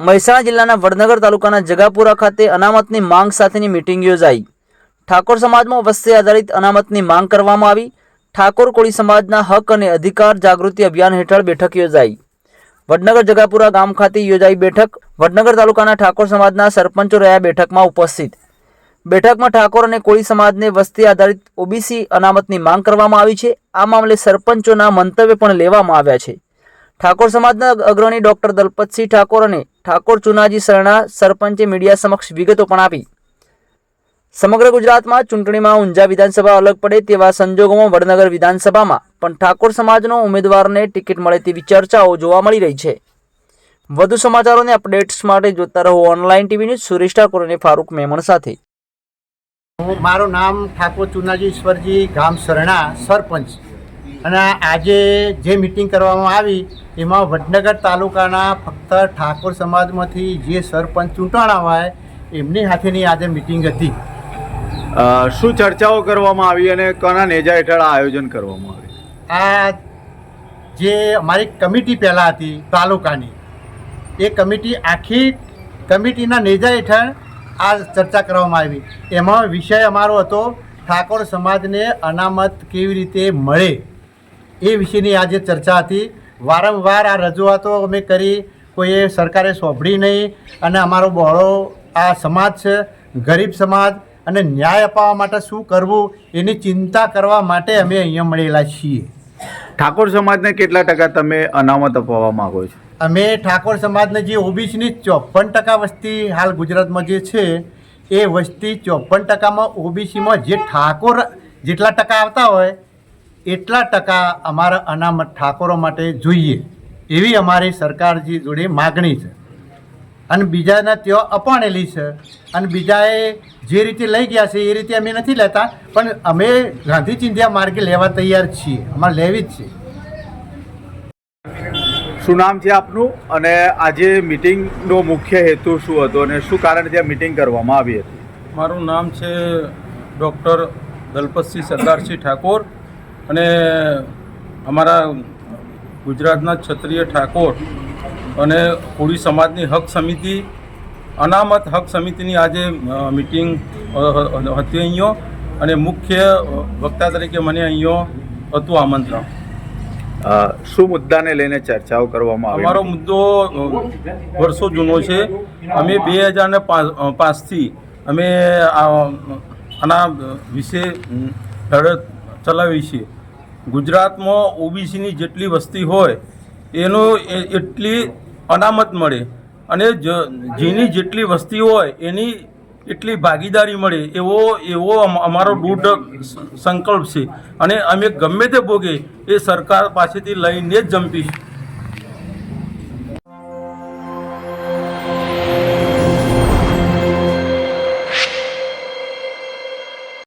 મહેસાણા જિલ્લાના વડનગર તાલુકાના જગાપુરા ખાતે અનામતની માંગ સાથેની મિટિંગ યોજાઈ. ઠાકોર સમાજમાં વસ્તી આધારિત અનામતની માંગ કરવામાં આવી. ઠાકોર કોળી સમાજના હક અને અધિકાર જાગૃતિ અભિયાન હેઠળ બેઠક યોજાઈ. વડનગર જગાપુરા ગામ ખાતે યોજાઈ બેઠક. વડનગર તાલુકાના ઠાકોર સમાજના સરપંચો રહ્યા બેઠકમાં ઉપસ્થિત. બેઠકમાં ઠાકોર અને કોળી સમાજને વસ્તી આધારિત ઓબીસી અનામતની માંગ કરવામાં આવી છે. આ મામલે સરપંચોના મંતવ્ય પણ લેવામાં આવ્યા છે. ઠાકોર સમાજના અગ્રણી ડોક્ટર દલપતસિંહ ઠાકોર અને ઠાકોર ચુનાજી શરણા સરપંચે મીડિયા સમક્ષ વિગતો પણ આપી. સમગ્ર ગુજરાતમાં ચૂંટણીમાં ઊંઝા વિધાનસભા અલગ પડે તેવા સંજોગોમાં વડનગર વિધાનસભામાં પણ ઠાકોર સમાજનો ઉમેદવારને ટિકિટ મળે તેવી ચર્ચાઓ જોવા મળી રહી છે. વધુ સમાચારોને અપડેટ્સ માટે જોતા રહો online TV news Suresh Thakor અને ફારૂક મેમણ સાથે. મારું નામ ઠાકોર ચુનાજી ગામ સરણા સરપંચ. અને આજે જે મિટિંગ કરવામાં આવી એમાં વડનગર તાલુકાના ફક્ત ઠાકોર સમાજમાંથી જે સરપંચ ચૂંટાણા હોય એમની સાથેની આજે મિટિંગ હતી. શું ચર્ચાઓ કરવામાં આવી અને કોના નેજા હેઠળ આયોજન કરવામાં આવ્યું? આ જે અમારી કમિટી પહેલાં હતી તાલુકાની એ કમિટી આખી કમિટીના નેજા હેઠળ આ ચર્ચા કરવામાં આવી. એમાં વિષય અમારો હતો ઠાકોર સમાજને અનામત કેવી રીતે મળે? એ વિશેની આજે ચર્ચા હતી. વારંવાર આ રજૂઆતો અમે કરી કોઈએ સરકારે સોંપડી નહીં. અને અમારો બહોળો આ સમાજ છે ગરીબ સમાજ અને ન્યાય અપાવવા માટે શું કરવું એની ચિંતા કરવા માટે અમે અહીંયા મળેલા છીએ. ઠાકોર સમાજને કેટલા ટકા તમે અનામત અપાવવા માંગો છો? અમે ઠાકોર સમાજને જે ઓબીસીની ચોપન ટકા વસ્તી હાલ ગુજરાતમાં જે છે એ વસ્તી ચોપન ટકામાં ઓબીસીમાં જે ઠાકોર જેટલા ટકા આવતા હોય એટલા ટકા અમારા અનામત ઠાકોરો માટે જોઈએ એવી અમારી સરકારજી જોડે માગણી છે. અને બીજાને તેઓ અપાણેલી છે. અને બીજાએ જે રીતે લઈ ગયા છે એ રીતે અમે નથી લેતા પણ અમે ગાંધી ચિંધ્યા માર્ગે લેવા તૈયાર છીએ. અમારે લેવી જ છે. શું નામ છે આપનું? અને આજે મિટિંગનો મુખ્ય હેતુ શું હતો અને શું કારણ ત્યાં મિટિંગ કરવામાં આવી હતી? મારું નામ છે ડૉક્ટર દલપતસિંહ સરદારસિંહ ઠાકોર. અને અમારા ગુજરાતના ક્ષત્રિય ઠાકોર અને કોળી સમાજની હક સમિતિ અનામત હક સમિતિની આજે મિટિંગ હતી અહીંયો. અને મુખ્ય વક્તા તરીકે મને અહીંયો હતું આમંત્રણ. શું મુદ્દાને લઈને ચર્ચાઓ કરવામાં આવી? અમારો મુદ્દો વર્ષો જૂનો છે. અમે બે હજાર ને પાંચથી અમે આના વિશે લડત ચલાવી છે. ગુજરાતમાં ઓબીસીની જેટલી વસ્તી હોય, એનો એટલી અનામત મળે અને જેની જેટલી વસ્તી હોય, એની એટલી ભાગીદારી મળે, એવો એવો અમારો દૃઢ સંકલ્પ છે. અને અમે ગમે તે ભોગે એ સરકાર પાસેથી લઈને જ જંપીશું.